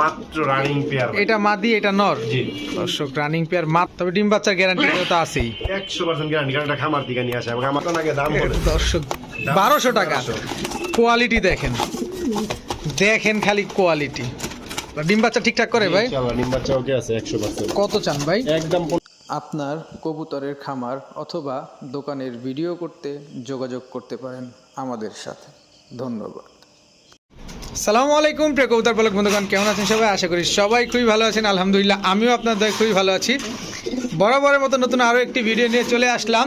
মাত্র running pair এটা মাদি এটা নর। জি। দর্শক রানিং পেয়ার মাত্র তবে ডিম বাচ্চার গ্যারান্টি তো আছেই। একশো পার্সেন্ট গ্যারান্টি কারণ এটা খামার থেকে নিয়ে আসে আমার তো আগে দাম বলে। দর্শক বারোশো টাকা। কোয়ালিটি দেখেন। দেখেন খালি কোয়ালিটি ডিম বাচ্চা ঠিকঠাক করে ভাই? নিম বাচ্চা ওকে আছে একশো পার্সেন্ট কত চান ভাই? একদম আপনার কবুতরের খামার অথবা দোকানের ভিডিও করতে যোগাযোগ করতে পারেন আমাদের সাথে। ধন্যবাদ। সালামু আলাইকুম প্রিয় কবুতার পালক বন্ধুগণ, কেমন আছেন সবাই? আশা করি সবাই খুবই ভালো আছেন। আলহামদুলিল্লাহ, আমিও আপনাদের খুবই ভালো আছি। বরাবরের মতো নতুন আরও একটি ভিডিও নিয়ে চলে আসলাম।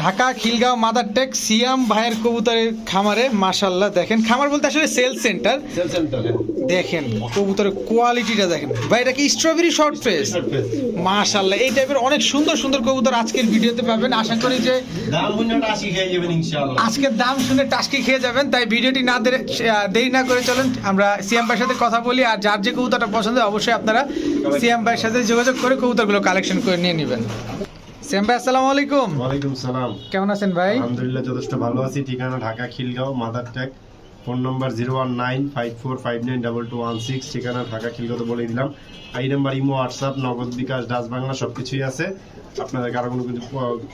ঢাকা খিলগাঁও মাদার টেক সিয়াম ভাইয়ের কবুতরের খামারে মাশাল্লাহ দেখেন। খামার বলতে আসলে সেল সেন্টার। দেখেন কবুতরের কোয়ালিটিটা দেখেন। ভাই এটা কি স্ট্রবেরি শর্ট ফেস মাশাল্লাহ এই টাইপের অনেক সুন্দর সুন্দর কবুতর আজকের ভিডিওতে পাবেন। আশা করি যে আজকের দাম শুনে টাস্কি খেয়ে যাবেন তাই ভিডিওটি না দেরি দেরি না করে চলেন। আমরা সিএম ভাইয়ের সাথে কথা বলি আর যার যে কবুতরটা পছন্দ অবশ্যই আপনারা সিএম ভাইয়ের সাথে যোগাযোগ করে কবুতরগুলো কালেকশন করে নিয়ে নেবেন। সিএম ভাই আসসালামু আলাইকুম। ওয়ালাইকুম সালাম। কেমন আছেন ভাই? আলহামদুলিল্লাহ যথেষ্ট ভালো আছি। ঠিকানা ঢাকা খিলগাঁও মাদার ট্যাগ। ফোন নম্বর zero one nine five four five nine double two one six. ঠিকানা ঢাকা খিলগাঁও বলে দিলাম। আই নাম্বার ইমো হোয়াটসঅ্যাপ নগদ বিকাশ ডাচ বাংলা সব কিছুই আছে। আপনাদের কারও কোনো কিছু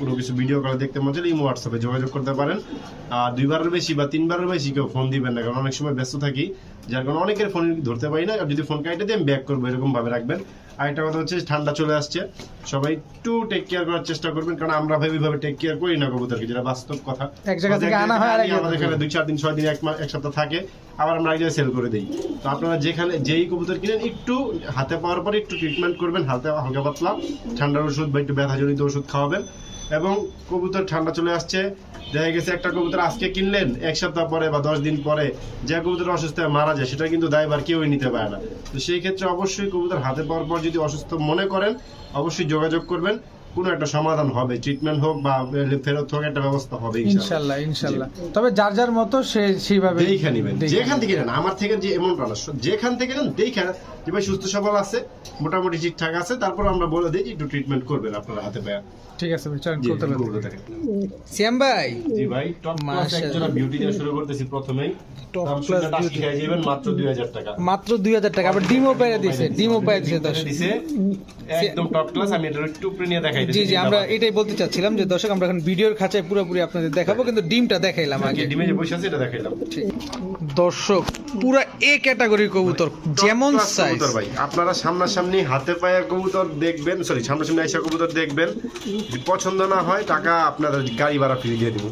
কোনো কিছু ভিডিও করে দেখতে মন চাইলে ইমো হোয়াটসঅ্যাপে যোগাযোগ করতে পারেন। আর দুইবারের বেশি বা তিনবারের বেশি কেউ ফোন দিবেন না কারণ অনেক সময় ব্যস্ত থাকি। যার কারণে অনেকের ফোন ধরতে পারি না। আর যদি ফোন কাইটে দিয়ে আমি ব্যাক করব এরকম ভাবে রাখবেন। আর একটা কথা হচ্ছে ঠান্ডা চলে আসছে। সবাই একটু টেক কেয়ার করার চেষ্টা করবেন কারণ আমরা ভাবে ভাবে টেক কেয়ার করি না কবুতরকে যেটা বাস্তব কথা। এক জায়গা থেকে আনা হয় আমাদের এখানে দুই চার দিন ছয় দিন এক মাস এক সপ্তাহ থাকে। আবার আমরা এক জায়গায় সেল করে দিই। তো আপনারা যেখানে যেই কবুতর কিনেন একটু হাতে পাওয়ার পরে একটু ট্রিটমেন্ট করবেন। হালকা হালকা পাতলা ঠান্ডার ওষুধ বা একটু ব্যথা ব্যথাজনিত ওষুধ খাওয়াবেন। এবং কবুতর ঠান্ডা চলে আসছে। দেখা গেছে একটা কবুতর আজকে কিনলেন, এক সপ্তাহ পরে বা দশ দিন পরে যে কবুতর অসুস্থ হয়ে মারা যায়, সেটা কিন্তু দায়বার কেউই নিতে পারে না। তো সেই ক্ষেত্রে অবশ্যই কবুতর হাতে পাওয়ার পর যদি অসুস্থ মনে করেন, অবশ্যই যোগাযোগ করবেন। কোনো একটা সমাধান হবে ট্রিটমেন্ট হোক বা ফেরত হোক একটা ব্যবস্থা হবে ইনশাল্লাহ ইনশাল্লাহ তবে যার যার মতো সে সেইভাবে দেখে নিবেন যেখান থেকে নেন আমার থেকে যে এমন না যেখান থেকে নেন দেখে যে ভাই সুস্থ সবল আছে মোটামুটি ঠিকঠাক আছে তারপর আমরা বলে দিই যে একটু ট্রিটমেন্ট করবেন আপনারা হাতে পায়ে ঠিক আছে ভাই চলেন। সিয়াম ভাই। জি ভাই টপ ক্লাস। একজোড়া বিউটি দিয়ে শুরু করতেছি প্রথমেই। Class শুনে টাস্কি খেয়ে যাবেন মাত্র 2000 টাকা। মাত্র দুই হাজার টাকা আবার ডিমও পেয়ে দিছে ডিমও পেয়ে দিছে দর্শক। একদম টপ ক্লাস আমি এটা একটু উপরে নিয়ে দেখাই জি জি আমরা এটাই বলতে চাচ্ছিলাম যে দর্শক আমরা এখন ভিডিওর খাঁচায় পুরোপুরি আপনাদের দেখাবো কিন্তু ডিমটা দেখাইলাম আগে। ডিমে যে বসে আছে এটা দেখাইলাম। দর্শক পুরো এ ক্যাটাগরির কবুতর যেমন সাইজ কবুতর ভাই। আপনারা সামনাসামনি হাতে পায়া কবুতর দেখবেন সরি সামনাসামনি আইসা কবুতর দেখবেন। পছন্দ না হয় টাকা আপনাদের গাড়ি ভাড়া ফ্রি দিয়ে দিব।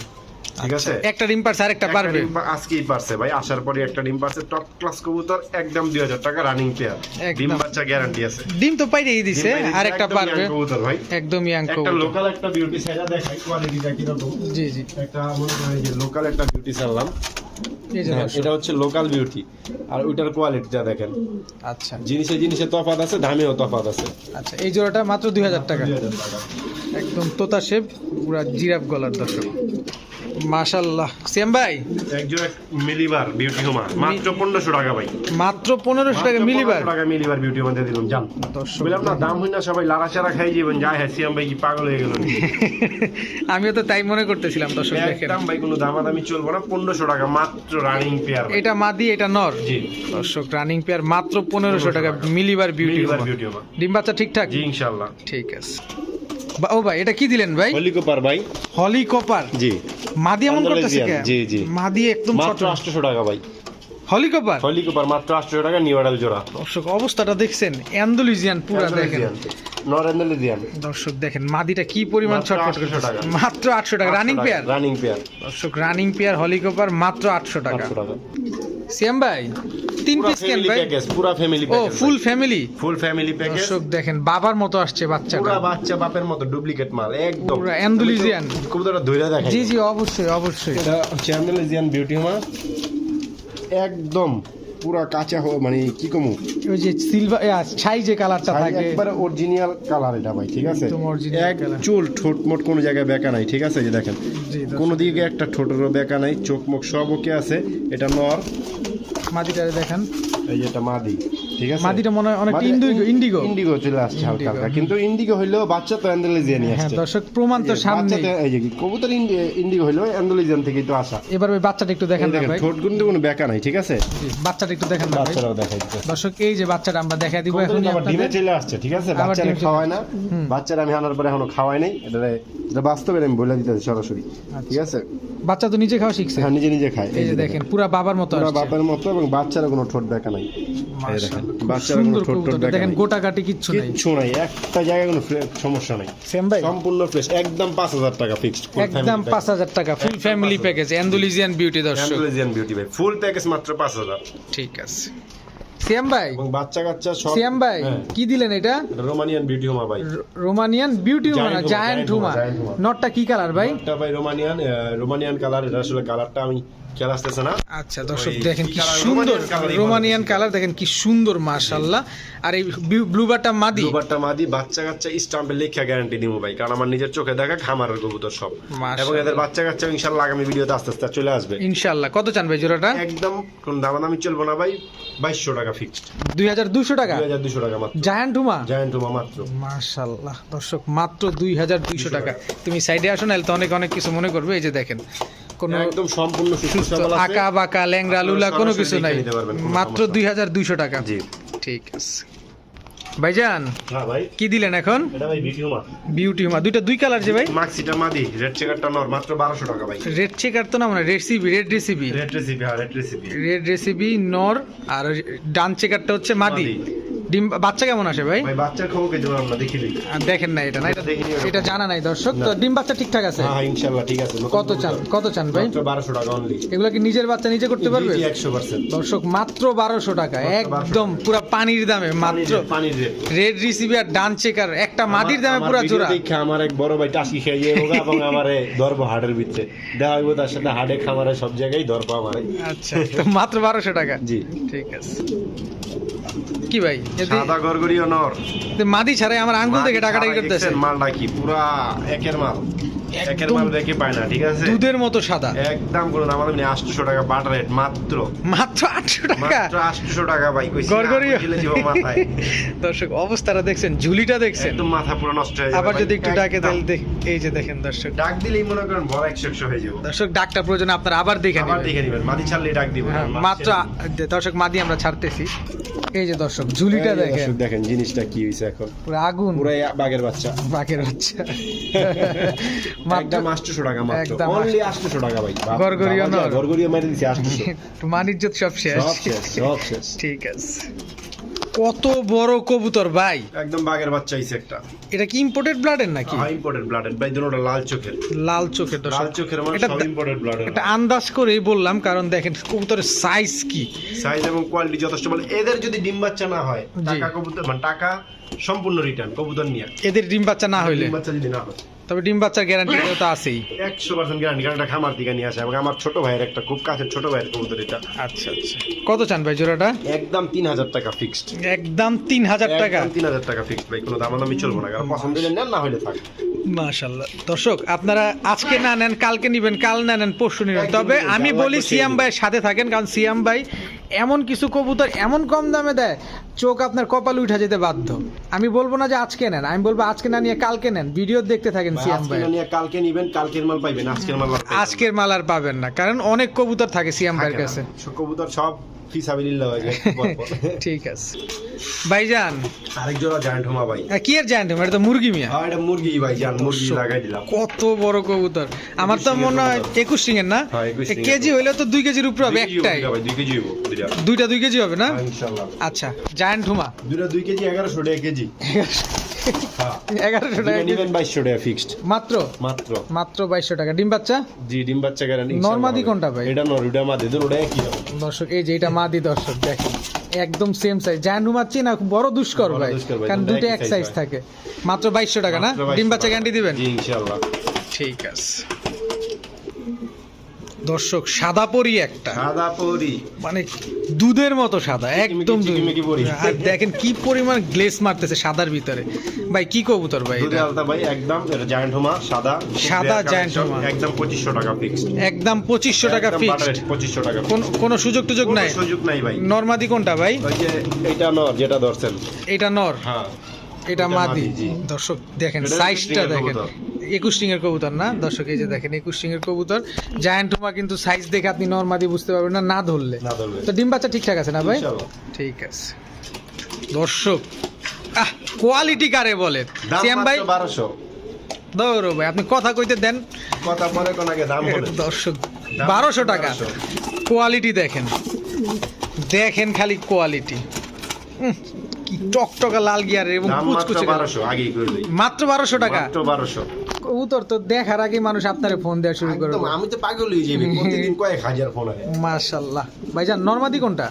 ঠিক আছে? একটা ডিম পারছে আরেকটা পারবে। আজকেই পারছে ভাই আসার পরে একটা ডিম পারছে টপ ক্লাস কবুতর একদম দুই হাজার টাকা রানিং পেয়ার। ডিম বাচ্চা গ্যারান্টি আছে। ডিম তো পাইরেই দিছে ডিম পাইরে আরেকটা পারবে। কবুতর ভাই। একদম ইয়াং একটা লোকাল একটা বিউটি সাইডা দেখাই কোয়ালিটিটা কীরকম জি জি। একটা মনে করেন যে লোকাল একটা বিউটি সারলাম হ্যাঁ, এটা হচ্ছে লোকাল বিউটি আর ওইটার কোয়ালিটিটা দেখেন। আচ্ছা। জিনিসে জিনিসে তফাত আছে দামেও তফাত আছে। আচ্ছা এই জোড়াটা মাত্র দুই হাজার টাকা। 2000 টাকা। একদম তোতা শেপ পুরা জিরাফ গলার দর্শক। ভাই? একজোড়া মিলিবার বিউটি হোমা মাত্র টাকা ভাই। মাত্র টাকা মিলিবার? টাকা মিলিবার বিউটি হোমা দিয়ে দিলাম জান। বললাম না দাম হই না সবাই লারা খাই যায় হ্যাঁ সিয়াম ভাই কি পাগল হয়ে গেল আমিও তো তাই মনে করতেছিলাম দর্শক দেখেন। একদম ভাই কোনো দামাদামি চলবো না পনেরোশো টাকা মাত্র রানিং পেয়ার এটা মাদি এটা নর। জি। দর্শক রানিং পেয়ার মাত্র পনেরোশো টাকা মিলিবার বিউটি মিলিবার বিউটি হোমা ডিম বাচ্চা ঠিকঠাক? জি ইনশাল্লাহ ঠিক আছে। ও ভাই এটা কি দিলেন ভাই? হলিকোপার ভাই। হলি কপার? জি। মাদি এমন করতেছে জি, জি। মাদি একদম মাত্র আটশোশো টাকা ভাই। হলি কপার? হলিকোপার মাত্র আটশো টাকা নিউডাল জোড়া। দর্শক অবস্থাটা দেখছেন অ্যান্ডালুজিয়ান পুরা দেখেন। নরেন্দ্রলিজিয়ান দর্শক দেখেন মাদিটা কি পরিমাণ মাত্র ছটফট 800 মাত্র আটশো টাকা রানিং পেয়ার রানিং পেয়ার দর্শক রানিং পেয়ার হলিকপার মাত্র আটশো টাকা। আটশো টাকা। সিয়াম ভাই তিন পিস কেন ভাই পুরো ফ্যামিলি ও full family full family package দর্শক দেখেন বাবার মতো আসছে বাচ্চাটা। পুরো বাচ্চা বাপের মতো ডুপ্লিকেট মাল একদম। পুরা Andalusian। কবুতরটা ধইরা দেখাই জি জি অবশ্যই অবশ্যই। এটা হচ্ছে অ্যান্ডালুজিয়ান বিউটি মা একদম। পুরা কাঁচা হো মানে কি কমু? ওই যে সিলভার ছাই যে কালারটা থাকে। একবারে অরিজিনাল কালার এটা ভাই ঠিক আছে? এক। চুল ঠোঁট মোট কোনো জায়গায় বেঁকা নাই ঠিক আছে? যে দেখেন। কোনো দিকে একটা ঠোঁটেরও বেঁকা নাই চোখ মুখ সব ওকে আছে। এটা নর। মাদিটারে দেখেন। এই যে এটা মাদি। ঠিক আছে? মাদিটা মনে হয় অনেকটা ইন্ডিগো ইন্ডিগো। ইন্ডিগো চলে আসছে হালকা হালকা। কিন্তু ইন্ডিগো হইলেও বাচ্চা তো অ্যান্ডালেজিয়া নিয়ে হ্যাঁ আসছে। দর্শক প্রমাণ তো সামনে এই যে কবুতর ইন্ডিগো হইলেও অ্যান্ডালেজিয়ান থেকেই তো আসা। এবার ওই বাচ্চাটা একটু দেখেন এই না দেখেন ভাই। ঠোঁট কিন্তু কোনো বেকা নাই ঠিক আছে? জি, বাচ্চাটা একটু দেখেন না ভাই। বাচ্চারাও দেখাই দিতেছে দর্শক এই যে বাচ্চাটা আমরা দেখা দিব এখন আবার ডিমে চলে আসছে ঠিক আছে? আবার বাচ্চারা ডিমে খাওয়ায় না। বাচ্চারা আমি আনার পরে এখনও খাওয়াই নাই। এটা এটা বাস্তবে আমি বলে দিতেছি সরাসরি ঠিক আছে? বাচ্চা তো নিজে খাওয়া শিখছে? হ্যাঁ নিজে নিজে খায়। এই যে দেখেন পুরা বাবার মতো পুরো আসছে। মতো এবং বাচ্চারা কোনো ঠোঁট বেকা নাই। দেখেন বাচ্চারা কোনো সুন্দর ঠোঁট টোট কবুতরটা বেকা দেখেন গোটা কাটি কিচ্ছু নাই। কিচ্ছু নাই। একটা জায়গায় কোনো সমস্যা নাই। সেম ভাই। সম্পূর্ণ ফ্রেশ একদম পাঁচ হাজার টাকা ফিক্সড একদম পাঁচ হাজার টাকা full family package Andalusian beauty দর্শক। অ্যান্ডালেজিয়ান বিউটি ভাই। ফুল প্যাকেজ মাত্র পাঁচ হাজার। ঠিক আছে। সিয়াম ভাই। এবং বাচ্চা কাচ্চা সব সিয়াম ভাই। হ্যাঁ, কি দিলেন এটা? রোমানিয়ান বিউটি হোমা ভাই। রোমানিয়ান বিউটি জায়ান্ট হুমা নটটা কি কালার ভাই? রোমানিয়ান রোমানিয়ান কালার এটা আসলে কালারটা আমি খেয়াল আসতেছে না। আচ্ছা দর্শক দেখেন কি সুন্দর রোমানিয়ান কালার দেখেন কি সুন্দর মাশাআল্লাহ। আর এই ব্লুবারটা মাদি? দুবারটা মাদি বাচ্চা কাচ্চা লেখা গ্যারান্টি দিব ভাই কারণ আমার নিজের চোখে দেখা খামারের কবুতর সব। এবং এদের বাচ্চা কাচ্চা ইনশাল্লাহ আগামী ভিডিওতে আস্তে আস্তে চলে আসবে। ইনশাআল্লাহ। কত চান ভাই জোড়াটা? একদম কোন দামাদামি চলবো না ভাই বাইশশো টাকা ফিক্সড দুই হাজার দুশো টাকা? দুই হাজার দুশো টাকা মাত্র। জায়ান্ট হুমা? জায়ান্ট রুমা মাত্র। মাশাল্লাহ দর্শক মাত্র দুই হাজার দুইশো টাকা। তুমি সাইডে আসো না তো অনেক অনেক কিছু মনে করবে। এই যে দেখেন কোনো একদম সম্পূর্ণ সুস্থ আঁকা বাঁকা ল্যাংরা লুলা কোনো কিছু নাই। মাত্র দুই হাজার দুইশো টাকা। জি। ঠিক আছে। ভাইজান হ্যাঁ কি দিলেন এখন? বিউটি হুমা দুইটা দুই কালার যে ভাই? মাক্সিটা মাদি রেড চেকারটা নর মাত্র বারোশো টাকা ভাই। রেড চেকার তো না মানে recipe red recipe red recipe হ্যাঁ রেড রেসিপি রেড রেসিপি নর আর ডান চেকারটা হচ্ছে মাদি। ডিম বাচ্চা কেমন আসে ভাই? ভাই বাচ্চার খবর কে দেবো আমরা? দেখি দেখেন না এটা না এটা জানা নাই দর্শক। তো। ডিম বাচ্চা ঠিকঠাক আছে? হ্যাঁ ইনশাল্লাহ ঠিক আছে। কত চান? কত চান ভাই? মাত্র বারোশো টাকা অনলি এগুলো কি নিজের বাচ্চা নিজে করতে পারবে? একশো পার্সেন্ট দর্শক মাত্র বারোশো টাকা একদম পুরা পানির দামে মাত্র পানির রেট রেড রিসিভি আর ডান চেকার একটা মাটির দামে পুরা জোড়া। দেখে আমার এক বড় ভাই টাসি খেয়ে হোগা এবং আমারে ধরব হাটের ভিতরে। দেখা হইব তার সাথে হাটে খামারে সব জায়গায় ধরব আমারে। আচ্ছা তো মাত্র বারোশো টাকা। জি। ঠিক আছে। কি ভাই? সাদা গরগরিও অনর মাদি ছাড়াই আমার আঙ্গুল থেকে টাকাটা কি করতেছে। মাল মালটা কি পুরা একের মাল। একের মাল দেখে পায় না ঠিক আছে? দুধের মতো সাদা। একদম কোনো দাম আমাদের আটশো টাকা বাটার রেট মাত্র। মাত্র আটশো টাকা? মাত্র টাকা ভাই কইছি মাথায়। দর্শক অবস্থাটা দেখছেন ঝুলিটা দেখছেন। একদম মাথা পুরো নষ্ট হয়ে যাবে আবার যদি একটু ডাকে। তাহলে দেখ- এই যে দেখেন দর্শক। ডাক দিলেই মনে করেন ভর একশো একশো হয়ে যাব। দর্শক ডাকটা প্রয়োজন আপনারা আবার দেখে আবার দেখে নিবেন মাদি ছাড়লেই ডাক দিব। হ্যাঁ, মাত্র দর্শক মাদি আমরা ছাড়তেছি। এই যে দর্শক ঝুলিটা দেখেন। দেখেন জিনিসটা কি হয়েছে এখন। পুরো আগুন। পুরো বাঘের বাচ্চা। বাঘের বাচ্চা। একদম আটশোশো টাকা মাত্র। অনলি আটশোশো। টাকা ভাই বাপ- গড়গড়িও বাবা যা, নর। গড়গড়িও মেরে দিছে সব শেষ। সব শেষ সব শেষ। ঠিক আছে। কত বড় কবুতর ভাই। একদম বাঘের বাচ্চা হইছে একটা। এটা কি ইম্পোর্টেড ব্লাডের নাকি? ইম্পোর্টেড ব্লাডেড ভাই দুটোটা লাল চোখের। লাল চোখের লাল দর্শক চোখের মানে সব ইম্পোর্টেড ব্লাডের এটা আন্দাজ করেই বললাম কারণ দেখেন কবুতরের সাইজ কি। সাইজ এবং কোয়ালিটি যথেষ্ট। ভালো এদের যদি ডিম বাচ্চা না হয় টাকা কবুতর মানে টাকা সম্পূর্ণ রিটার্ন কবুতর নিয়ে। এদের ডিম বাচ্চা না হইলে ডিম বাচ্চা যদি না হয়। তবে ডিম বাচ্চার গ্যারান্টি তো আছেই। একশো পার্সেন্ট গ্যারান্টি কারণ এটা খামার থেকে নিয়ে আসে। এবং আমার ছোট ভাইয়ের একটা খুব কাছের ছোট ভাইয়ের কবুতর এটা। আচ্ছা আচ্ছা। কত চান ভাই জোড়াটা? একদম তিন হাজার টাকা ফিক্সড একদম তিন হাজার টাকা। তিন হাজার টাকা ফিক্সড ভাই কোনো দামাদামি চলবো না কারণ পছন্দ হলে নেন না হলে থাক। মাশাল্লাহ দর্শক আপনারা আজকে না নেন কালকে নিবেন কাল না নেন পরশু নিবেন। তবে আমি বলি সিয়াম। ভাইয়ের সাথে থাকেন কারণ সিয়াম ভাই এমন কিছু কবুতর এমন কম দামে দেয় চোখ আপনার কপাল উঠা যেতে বাধ্য। আমি বলব না যে আজকে নেন আমি বলব আজকে না নিয়ে কালকে নেন ভিডিও দেখতে থাকেন সিয়াম ভাই কালকে নিবেন কালকের মাল পাইবেন আজকের মাল আজকের মাল আর পাবেন না কারণ অনেক কবুতর থাকে সিয়াম ভাইয়ের কাছে। কবুতর সব ফিসাবিলিল্লাহ হয়ে যায় পর পর। ঠিক আছে। ভাইজান। আরেক জোড়া জায়ান্ট হোমা ভাই। কি এর জানেন এটা তো মুরগি মিয়া। আর এটা মুরগি ভাই জান মুরগি লাগাই দিলাম। কত বড় কবুতর। আমার তো মনে হয় সিংয়ের একুশ সিংয়ের না? হ্যাঁ, কেজি হইলে তো দুই কেজির উপরে হবে একটাই। দুইটা। দুই কেজি হবে না? হ্যাঁ, আচ্ছা জায়ান্ট হুমা। দুইটা দুই কেজি এগারোশো টাকা কেজি। এগারোশো টাকা বাইশশো টাকা ফিক্সড মাত্র? মাত্র। মাত্র বাইশশো টাকা। ডিম বাচ্চা? জি ডিম বাচ্চা গ্যারান্টি নর্মাদি কোনটা ভাই? এটা মাদি ওটা একই দর্শক এই যে এটা মাদি দর্শক দেখেন একদম সেম সাইজ হুমার চেয়ে না বড় দুষ্কর ভাই কারণ দুটো এক সাইজ থাকে। মাত্র বাইশশো টাকা না? ডিম বাচ্চা। গ্যারান্টি দিবেন? ঠিক আছে। দর্শক সাদা পরি একটা। সাদা পরি। মানে দুধের মতো সাদা একদম। আর দেখেন কি পরিমাণ গ্লেস মারতেছে সাদার ভিতরে। ভাই কি কবুতর ভাই এটা? আলতা ভাই একদম এটা জায়ান্ট হোমা সাদা। সাদা collection, হোমা। একদম পঁচিশশো টাকা ফিক্সড একদম পঁচিশশো টাকা ফিক্সড পঁচিশশো টাকা কোন কোনো সুযোগ টুযোগ নাই? সুযোগ নাই ভাই। নর্মাদি কোনটা ভাই? ওই যে এইটা নর যেটা ধরছেন। এটা নর? হ্যাঁ। এটা এটা মাদি। দর্শক দেখেন সাইজটা দেখেন। একুশ টিং এর কবুতর না? দর্শক এই যে দেখেন একুশ টিং এর কবুতর। জায়ান্ট হুমা কিন্তু সাইজ দেখে আপনি নর্মাদি বুঝতে পারবেন না না ধরলে। তো ডিম বাচ্চা ঠিকঠাক আছে না ভাই? ঠিক আছে। দর্শক আহ কোয়ালিটি কারে বলে? সিয়াম ভাই? বারোশো। দৌড়ো ভাই আপনি কথা কইতে দেন। কথা পরে কোন আগে দাম দর্শক বারোশো টাকা। কোয়ালিটি দেখেন। দেখেন খালি কোয়ালিটি কি টকটকা লাল গিয়ারের এবং মাত্র কুচকুচে বারোশো মাত্র টাকা? মাত্র বারোশো। কবুতর তো দেখার আগে মানুষ আপনারে ফোন দেওয়া শুরু করে আমি তো পাগল হয়ে যাবি প্রতিদিন কয়েক হাজার ফোন আসে মাশাল্লাহ ভাইজান নর্মাদি কোনটা?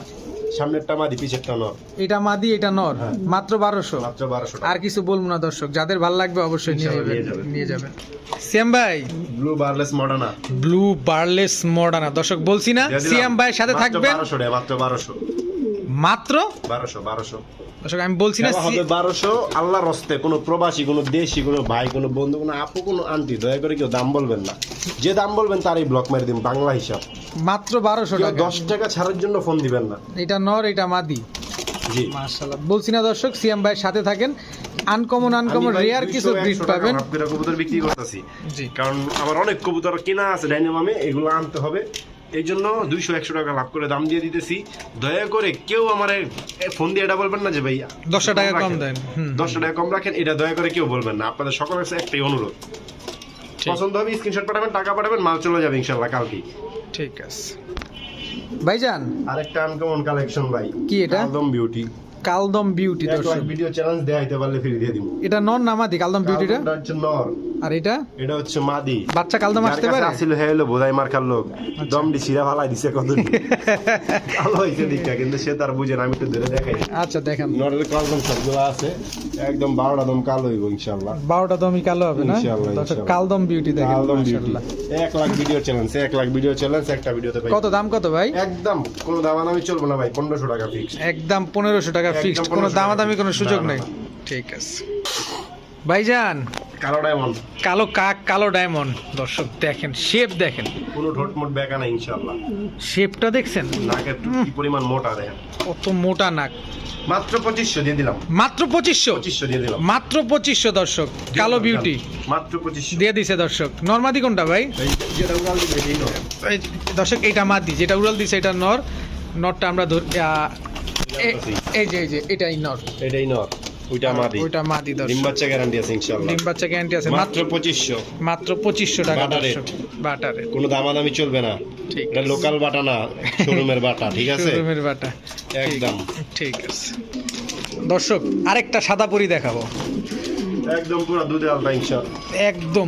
সামনেরটা মাদি পিছেরটা নর। এটা মাদি এটা নর? হ্যাঁ। মাত্র বারোশো? মাত্র বারোশো আর কিছু বলব না দর্শক যাদের ভালো লাগবে অবশ্যই নিয়ে যাবেন নিয়ে যাবেন। সিয়াম ভাই? Blue barless Modena blue barless Modena দর্শক বলছি না সিয়াম ভাইয়ের সাথে থাকবেন। মাত্র বারোশো। মাত্র? বারোশো বারোশো। দর্শক আমি বলছি না হবে বারোশো আল্লাহর হস্তে কোনো প্রবাসী কোনো দেশি কোনো ভাই কোনো বন্ধু কোনো আপু কোনো আন্টি দয়া করে কেউ দাম বলবেন না। যে দাম বলবেন তারই ব্লক মেরে দিন বাংলা হিসাব। মাত্র বারোশো টাকা। দশ টাকা ছাড়ার জন্য ফোন দিবেন না। এটা নর এটা মাদি। জি। মাশাল্লাহ বলছি না দর্শক সিয়াম ভাইয়ের সাথে থাকেন। আনকমন আনকমন রেয়ার কিছু ব্রিড পাবেন। কবুতর বিক্রি করতেছি। জি। কারণ আমার অনেক কবুতর কেনা আছে ডাইনামামে এগুলো আনতে হবে। এই জন্য দুইশো একশো টাকা লাভ করে দাম দিয়ে দিতেছি। দয়া করে কেউ আমার ফোন দিয়ে এটা বলবেন না যে ভাই দশটা টাকা কম দেন দশটা টাকা কম রাখেন এটা দয়া করে কেউ বলবেন না। আপনাদের সকলের কাছে একটাই অনুরোধ। পছন্দ হবে স্ক্রিনশট পাঠাবেন টাকা পাঠাবেন মাল চলে যাবে ইনশাল্লাহ কালকে। ঠিক আছে। ভাইজান। আরেকটা আনকমন কালেকশন ভাই। কি এটা? একদম বিউটি কালদম বিউটি দর্শক। ভিডিও চ্যালেঞ্জ দেয়া হইতে পারলে ফ্রি দিয়ে দিব এটা নর নামাদি কালদম বিউটিটা নর। আর এটা? এটা হচ্ছে মাদি। বাচ্চা কালদম আসতে পারে? আচ্ছা। আসলে হয়ে হলো বোধাই মার্কার লোক। দম দি সিরা ফালাই দিছে কত ভালো হয়েছে দীক্ষা কিন্তু সে তার বুঝে আমি একটু ধরে দেখাই। আচ্ছা দেখেন। নরের কলম সবগুলো আছে একদম বারোটা দম কালো হইব ইনশাল্লাহ বারোটা দমই কালো হবে না? ইনশাআল্লাহ, কালদম বিউটি দেখেন কালদম বিউটি মাশাআল্লাহ। এক লাখ ভিডিও চ্যালেঞ্জ এক লাখ ভিডিও চ্যালেঞ্জ একটা ভিডিওতে পাই। কত দাম কত ভাই? একদম কোনো দামাদামি চলবে না ভাই পনেরোশো টাকা ফিক্স একদম পনেরোশো টাকা একদম ফিক্সড কোনো 1500 দামাদামি কোনো সুযোগ নেই। ঠিক আছে। ভাইজান কালো ডায়মন্ড। কালো কাক কালো ডায়মন্ড। দর্শক দেখেন শেপ দেখেন। কোনো ঠোঁটমোট বেকা না ইনশাল্লাহ শেপটা দেখছেন? নাকের কি পরিমাণ মোটা দেখেন। কত মোটা নাক। মাত্র পঁচিশশো দিয়ে দিলাম। মাত্র পঁচিশশো? পঁচিশশো দিয়ে দিলাম। মাত্র পঁচিশশো দর্শক। কালো বিউটি। মাত্র পঁচিশশো। দিয়ে দিছে দর্শক। নর্মাদি কোনটা ভাই? দর্শক এইটা মাদি। যেটা উড়াল দিছে এটা নর। নরটা আমরা ধর এই যে এই যে এটাই নর। এটাই নর। ওইটা মাদি। ওইটা মাদি ডিম দর্শক বাচ্চা গ্যারান্টি আছে ইনশাল্লাহ ডিম বাচ্চা গ্যারান্টি আছে। মাত্র মাত্র পঁচিশশো। মাত্র পঁচিশশো টাকা বাটা দর্শক। বাটারে। কোনো দামাদামি চলবে না। ঠিক এটা লোকাল বাটা না শোরুমের বাটা ঠিক আছে? শোরুমের বাটা। একদম। ঠিক আছে। দর্শক আরেকটা সাদা পরি দেখাবো। একদম পুরো দুধে একদম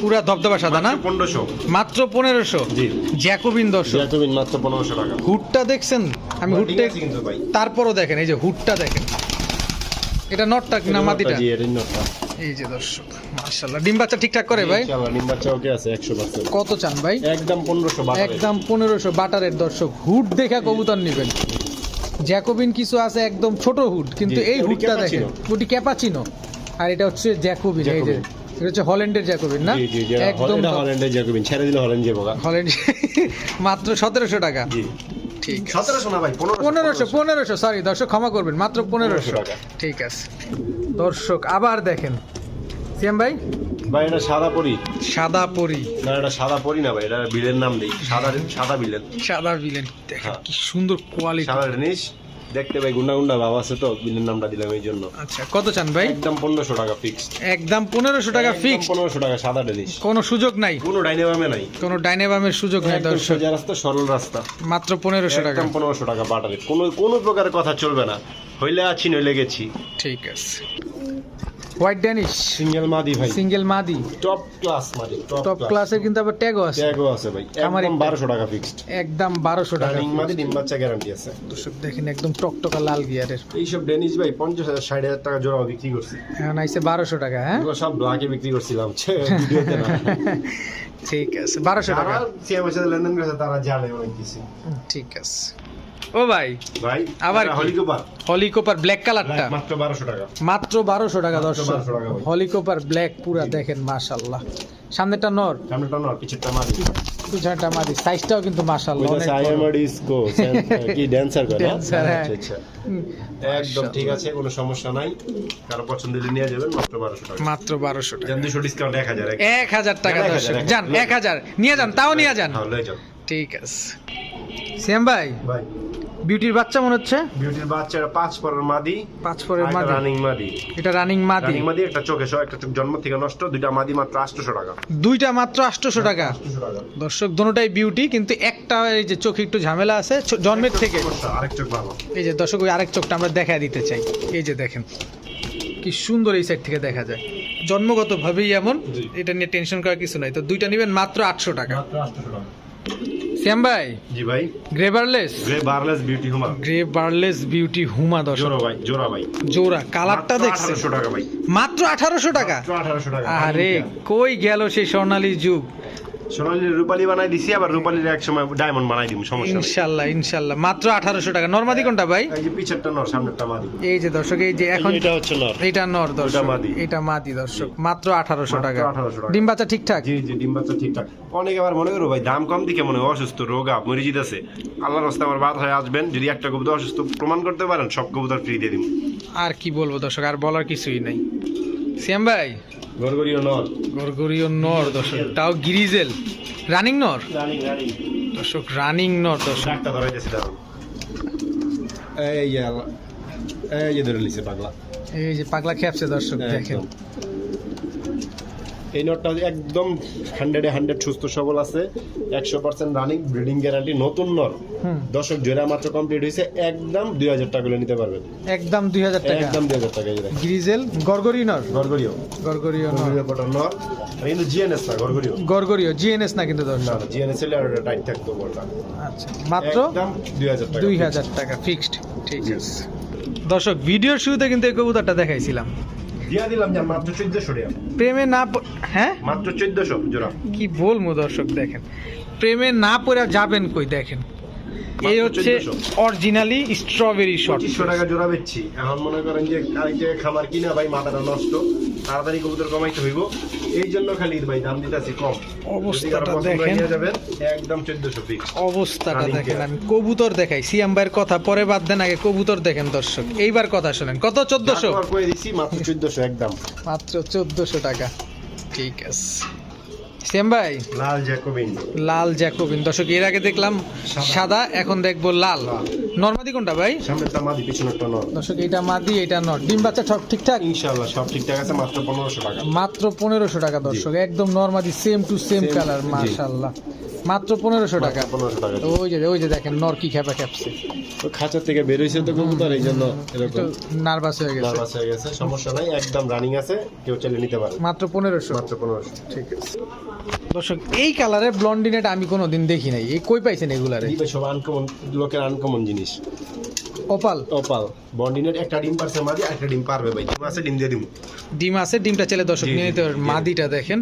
পুরা ধবধবা সাদা না? পনেরোশো। মাত্র পনেরোশো। জ্যাকোবিন দর্শক। মাত্র পনেরোশো টাকা। হুডটা দেখছেন? আমি ভাই। তারপরও দেখেন এই যে হুডটা দেখেন। এটা নটটা না মাদিটা জি এটাই নটটা এই যে দর্শক মাশাআল্লাহ ডিম বাচ্চা ঠিকঠাক করে ভাই ইনশাল্লাহ ডিম বাচ্চা ওকে আছে একশো পার্সেন্ট কত চান ভাই একদম পনেরোশো বাটা একদম পনেরোশো বাটারের দর্শক হুড দেখা কবুতর নেবেন জ্যাকোবিন কিছু আছে একদম ছোট হুড কিন্তু এই হুডটা দেখেন। ওটি ক্যাপাচিনো আর এটা হচ্ছে জ্যাকোবিন এই যে এটা হচ্ছে হল্যান্ডের জ্যাকোবিন না একদম এটা হল্যান্ডে জ্যাকোবিন ছেড়ে দিলে হল্যান্ড যাব গা। হল্যান্ড মাত্র সতেরোশো টাকা জি ঠিক সতেরোশো না ভাই পনেরোশো পনেরোশো সরি দর্শক ক্ষমা করবেন মাত্র পনেরোশো। ঠিক আছে। দর্শক আবার দেখেন। সিএম ভাই? ভাই এটা সাদা পরি। সাদা পরি। না এটা সাদা পরি না ভাই এটা বিলের নাম নেই। সাদা সাদা বিলেন সাদা বিলেন হ্যাঁ। কি সুন্দর কোয়ালিটি সাদা জিনিস দেখতে ভাই গুন্ডা গুন্ডা ভাব আছে তো বিলের নামটা দিলাম এই জন্য। আচ্ছা কত চান ভাই? একদম পনেরোশো টাকা ফিক্সড একদম পনেরোশো টাকা ফিক্স পনেরোশো টাকা সাদা ডেলিশ কোনো সুযোগ নাই। কোনো ডাইনেবামে নাই। কোনো ডাইনেবামের সুযোগ নাই দর্শক। সোজা রাস্তা সরল রাস্তা। মাত্র পনেরোশো টাকা। একদম পনেরোশো টাকা বাটারে। কোনো কোনো প্রকারের কথা চলবে না। হইলে আছি নইলে গেছি। ঠিক আছে। হোয়াইট ড্যানিশ সিঙ্গেল মাদি ভাই। সিঙ্গেল মাদি টপ ক্লাস মাদি টপ ক্লাসের কিন্তু আবার ট্যাগও আছে। ট্যাগও আছে ভাই। আমার একদম একটা- বারোশো টাকা ফিক্সড একদম বারোশো টাকা রানিং মাদি ডিম বাচ্চা গ্যারান্টি আছে। দর্শক দেখেন একদম টকটকা লাল গিয়ারের। এইসব ডেনিস ভাই পঞ্চাশ হাজার ষাট হাজার টাকা জোড়া বিক্রি করছি। হ্যাঁ আইসে বারোশো টাকা হ্যাঁ? সব ব্ল্যাকে বিক্রি করছিলাম ছে, ভিডিওতে না। ঠিক আছে বারোশো টাকা। যারা সিএমের সাথে লেনদেন করেছে তারা জানে অনেক কিছু। ঠিক আছে। ও ভাই ভাই আবার হলিকোপার। হলিকোপার ব্ল্যাক কালারটা মাত্র বারোশো টাকা। মাত্র বারোশো টাকা দর্শক। 1200 টাকা ভাই। হলিকোপার ব্ল্যাক পুরা দেখেন মাশাল্লাহ সামনেটা নর। সামনেটা নর মাদি। পিছনেটা মাদি। সাইজটাও কিন্তু মাশাল্লাহ অনেক আই এম বড়। ডিসকো কি ড্যান্সার করে না? হ্যাঁ। আচ্ছা আচ্ছা। একদম ঠিক আছে কোনো সমস্যা নাই। কারও পছন্দ হলে নিয়ে যাবেন মাত্র বারোশো টাকা। মাত্র বারোশো টাকা। যান দুশো ডিসকাউন্ট এক হাজার এক এক হাজার টাকা এক হাজার দর্শক। যান হাজার। এক হাজার। নিয়ে যান তাও নিয়ে যান। হ্যাঁ লয়ে ঠিক আছে। শ্যাম ভাই? ভাই। বিউটির বাচ্চা মনে হচ্ছে? বিউটির বাচ্চারা পাঁচ পরের মাদি পাঁচ পরের মাদি। রানিং মাদি। এটা রানিং মাদি। রানিং মাদি একটা চোখে একটা চোখ জন্ম থেকে নষ্ট দুইটা মাদি মাত্র আটশোশো টাকা। দুইটা মাত্র আটশোশো টাকা। দর্শক দোনোটাই বিউটি কিন্তু একটা এই যে চোখে একটু ঝামেলা আছে জন্মের থেকে। আরেক চোখ ভালো এই যে দর্শক ওই আরেক চোখটা আমরা দেখা দিতে চাই। এই যে দেখেন কি সুন্দর এই সাইড থেকে দেখা যায়। জন্মগতভাবেই এমন এটা নিয়ে টেনশন করার কিছু নাই। তো দুইটা নেবেন মাত্র আটশো টাকা। মাত্র আটশোশো টাকা। শ্যাম ভাই জি ভাই। গ্রে বারলেস বিউটি হুমা গ্রে বার্লেস বিউটি হুমা দশ জোড়া ভাই জোড়া ভাই। জোড়া কালারটা দেখছেন? 1800 টাকা ভাই। মাত্র আঠারোশো টাকা? মাত্র আঠারোশো টাকা। আরে কই গেল সেই স্বর্ণালী যুগ? সোনালি রূপালি বানাই দিছি আবার রূপালির এক সময় ডায়মন্ড বানাই দিব সমস্যা নেই। ইনশাল্লাহ ইনশাল্লাহ। মাত্র আঠারোশো টাকা। নর্মাদি কোনটা ভাই? এই যে পিছেরটা নর সামনেরটা মাদি এই যে দর্শক এই যে এখন এটা হচ্ছে নর। এটা নর দর্শক। মাদি। এটা মাদি দর্শক। মাত্র আঠারোশো টাকা। 1800 টাকা। ডিম বাচ্চা ঠিকঠাক? জি জি ডিম বাচ্চা ঠিকঠাক। অনেকে আবার মনে করো ভাই দাম কম দিকে মনে অসুস্থ রোগা মরে জিতেছে আল্লাহর রাস্তা আমার বাদ হয়ে আসবেন যদি একটা কবুতর অসুস্থ প্রমাণ করতে পারেন সব কবুতর ফ্রি দিয়ে দিব আর কি বলব দর্শক আর বলার কিছুই নাই। শ্যাম ভাই? গরগরিও নর। গরগরীয় নর দর্শক। তাও গিরিজেল। রানিং নর? Running running. দর্শক রানিং নর দর্শক। ডাক্তার ধরাইতেছি দাও এই যে এই যে ধরে লিছে পাগলা। এই যে পাগলা খেপছে দর্শক দেখেন। এই নটটা একদম হান্ড্রেডে হান্ড্রেড সুস্থ সবল আছে। একশো পার্সেন্ট রানিং ব্রিডিং গ্যারান্টি নতুন নর হুম। দশক জোড়া মাত্র কমপ্লিট হয়েছে একদম দুই হাজার টাকা নিতে পারবেন। একদম দুই হাজার টাকা। একদম দুই হাজার টাকা গ্রিজেল গরগরি নর গরগরিও। গরগরিও নর কিন্তু জিএনএস না গরগরিও। গরগরীয় জিএনএস না কিন্তু দর্শক। জিএনএস আর টাইট থাকতো বলটা। আচ্ছা মাত্র একদম দুই হাজার টাকা। দুই হাজার টাকা ফিক্সড ঠিক আছে। দর্শক ভিডিওর শুরুতে কিন্তু এই কবুতরটা দেখাইছিলাম। দিয়া দিলাম যে মাত্র চোদ্দশো টাকা প্রেমে না হ্যাঁ? মাত্র জোড়া কি বলব দর্শক দেখেন। প্রেমে না পড়ে যাবেন কই দেখেন। এই হচ্ছে অরিজিনালি স্ট্রবেরি শট পঁচিশশো টাকা জোড়া বেচছি। এখন মনে করেন যে আরেক জায়গায় খাবার কিনা ভাই মাথাটা নষ্ট। তাড়াতাড়ি কবুতর কমাইতে হইব। এই জন্য খালি ভাই দাম দিতেছি কম। অবস্থাটা দেখেন। যাবেন একদম চোদ্দশো ফিক্স অবস্থাটা দেখেন আমি কবুতর দেখাই। সিয়াম ভাইয়ের কথা পরে বাদ দেন আগে কবুতর দেখেন দর্শক। এইবার কথা শোনেন কত? চোদ্দশো? করে দিচ্ছি মাত্র চোদ্দশো একদম। মাত্র চোদ্দশো টাকা। ঠিক আছে। সিয়াম ভাই? লাল জ্যাকোবিন। লাল জ্যাকোবিন। দর্শক এর আগে দেখলাম সাদা। এখন দেখব লাল। নর্মাদি কোনটা ভাই? সামনেরটা মাদি পিছনেরটা নর। দর্শক এটা মাদি এটা নট ডিম বাচ্চা সব ঠিকঠাক? ইনশাল্লাহ সব ঠিকঠাক আছে মাত্র পনেরোশো টাকা। মাত্র পনেরোশো টাকা দর্শক একদম নর্মাদি সেম টু সেম কালার জি। মাশাল্লাহ মাত্র পনেরোশো টাকা। পনেরোশো টাকা। ওই যে ওই যে দেখেন নর কি খেপা খেপছে তো খাঁচার থেকে বের হয়েছে তো কবুতর এই জন্য এরকম। নার্ভাস হয়ে গেছে। নার্ভাস হয়ে গেছে সমস্যা নাই একদম রানিং আছে কেউ চাইলে নিতে পারে। মাত্র পনেরোশো। মাত্র পনেরোশো। ঠিক আছে। দর্শক এই কালারের ব্লন্ডিনেট আমি কোনোদিন দেখি নাই। এই কই পাইছেন এগুলারে? সব আনকমন লোকের আনকমন জিনিস। ওপাল ওপাল বন্ডিনের একটা ডিম পারছে মাদি একটা ডিম পারবে ভাই। ডিম আছে ডিম দিয়ে দিব ডিম আছে ডিমটা ছেলে দর্শক নিয়ে নিতে মাদিটা দেখেন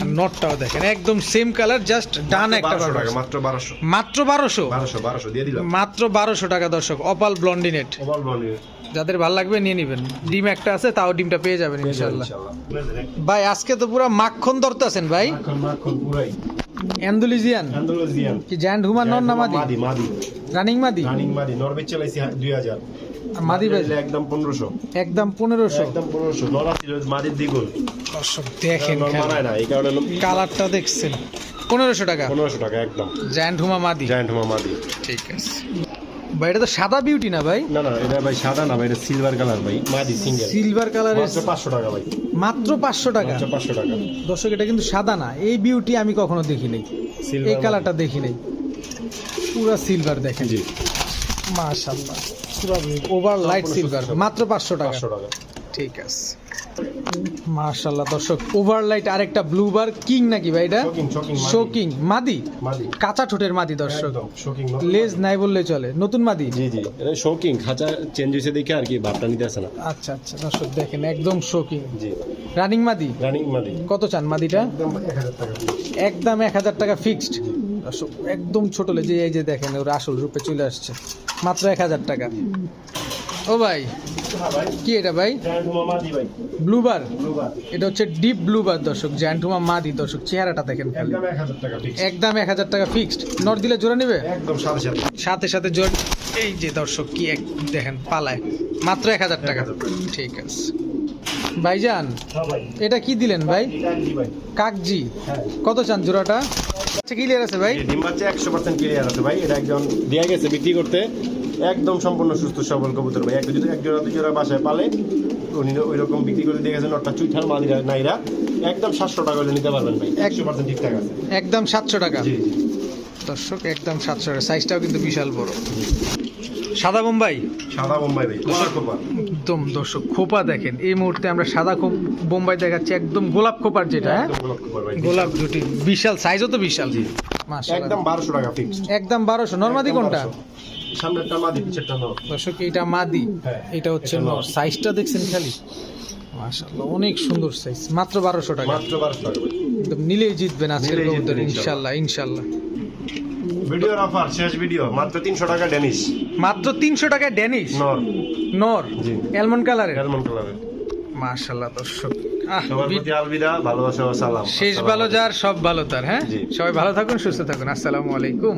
আর নটটাও দেখেন। একদম সেম কালার জাস্ট ডান একটা বারোশো টাকা মাত্র বারোশো। মাত্র বারোশো? বারোশো বারোশো দিয়ে দিলাম। মাত্র বারোশো টাকা দর্শক অপাল ব্লন্ডিনেট ওভাল বন্ডিনের যাদের ভালো লাগবে নিয়ে নেবেন। ডিম একটা আছে তাও ডিমটা পেয়ে যাবেন ইনশাল্লাহ। ভাই আজকে তো পুরো মাখন ধরতেছেন ভাই। মাখন মাখন পুরাই। অ্যান্ডুলিজিয়ান কি জ্যান্ড হুমান নন না মাদি? মাদি রানিং মাদি? রানিং মাদি নরবেজ চালাইছি দুই হাজার। আর মাদি ভাই? একদম পনেরোশো। একদম পনেরোশো? একদম পনেরোশো। নরা ছিল মাদির দ্বিগুণ। দর্শক দেখেন না এই কারণে কালারটা দেখছেন। পনেরোশো টাকা। পনেরোশো টাকা একদম। জ্যান্ড হুমা মাদি। জায়ান্ট হুমা মাদি। ঠিক আছে। ভাই এটা তো সাদা বিউটি না ভাই? না না এটা ভাই সাদা না ভাই এটা সিলভার কালার ভাই মাদি সিঙ্গেল সিলভার কালারের মাত্র পাঁচশো টাকা ভাই। মাত্র পাঁচশো টাকা? মাত্র পাঁচশো টাকা। দর্শক এটা কিন্তু সাদা না। এই বিউটি আমি কখনো দেখি নাই এই কালারটা দেখি নাই পুরো সিলভার দেখেন। জি। মাশাআল্লাহ। পুরো ওভার লাইট সিলভার মাত্র পাঁচশো টাকা। পাঁচশো টাকা। ঠিক আছে। মাশাল্লাহ দর্শক ওভারলাইট আরেকটা ব্লুবার কিং নাকি ভাই এটা? শোকিং মাদি। কাঁচা ঠোঁটের মাদি দর্শক। শোকিং লেজ নাই বললে চলে। নতুন মাদি? জি জি। এটা শোকিং খাঁচা চেঞ্জ হয়েছে দেখে আর কি ভাবটা নিতে আসে না। আচ্ছা আচ্ছা দর্শক দেখেন একদম শোকিং জি। রানিং মাদি? রানিং মাদি। কত চান মাদিটা? একদম এক হাজার টাকা একদম এক ফিক্সড একদম ছোট লেজে এই যে দেখেন ওর আসল রূপে চলে আসছে। মাত্র এক হাজার টাকা। ও ভাই কি এটা ভাই? ব্লুবার? এটা হচ্ছে ডিপ ব্লুবার দর্শক জ্যান্টুমা মাদি দর্শক চেহারাটা দেখেন খালি। একদম এক হাজার টাকা ফিক্সড নট দিলে জোড়া নেবে? সাথে সাথে জোর এই যে দর্শক কি এক দেখেন পালায়। মাত্র এক হাজার টাকা। ঠিক আছে। ভাইজান হ্যাঁ এটা কি দিলেন ভাই? কাকজি। হ্যাঁ। কত চান জোড়াটা? আচ্ছা ক্লিয়ার আছে ভাই? একশো পার্সেন্ট ক্লিয়ার আছে ভাই। এটা একজন দেওয়া গেছে বিক্রি করতে। একদম সম্পূর্ণ সুস্থ সবল কবুতর ভাই। এক যদি এক জোড়া দুই জোড়া বাসায় পালে উনি ওই রকম বিক্রি করে দিয়ে গেছেন ওটা চুইঠাল মাদিরা নাইরা। একদম সাতশো টাকা হলে নিতে পারবেন ভাই। একশো পার্সেন্ট ঠিকঠাক আছে। একদম সাতশো টাকা। দর্শক একদম সাতশো টাকা। সাইজটাও কিন্তু বিশাল বড়। সাদা বোম্বাই? সাদা বোম্বাই ভাই খোপা। একদম দর্শক খোপা দেখেন। এই মুহূর্তে আমরা সাদা খোপ বোম্বাই দেখাচ্ছি একদম গোলাপ খোপার যেটা হ্যাঁ? গোলাপ জুটি বিশাল। সাইজও তো বিশাল। জি। মাশাআল্লাহ। একদম বারোশো টাকা ফিক্সড একদম বারোশো। নর্মাদি কোনটা? সামনেরটা মাদি পিছেরটা নর। দর্শক এটা মাদি হ্যাঁ, এটা হচ্ছে নর। নর। সাইজটা দেখছেন খালি? মাশাআল্লাহ অনেক সুন্দর সাইজ মাত্র বারোশো টাকা। মাত্র বারোশো টাকা। একদম নিলেই জিতবেন আজকের কবুতর জিতবেন, ইনশাল্লাহ ইনশাল্লাহ ভিডিওর অফার শেষ ভিডিও মাত্র তিনশো টাকা ডেনিশ। মাত্র তিনশো টাকায় ড্যানিশ নর। নর? জি। অ্যালমন্ড কালারের? হেলমন কালারের। মাশাআল্লাহ দর্শক। সবার প্রতি আলবিদা ভালোবাসা ও সালাম। শেষ ভালো যার সব ভালো তার হ্যাঁ? সবাই ভালো থাকুন সুস্থ থাকুন। আসসালামু আলাইকুম।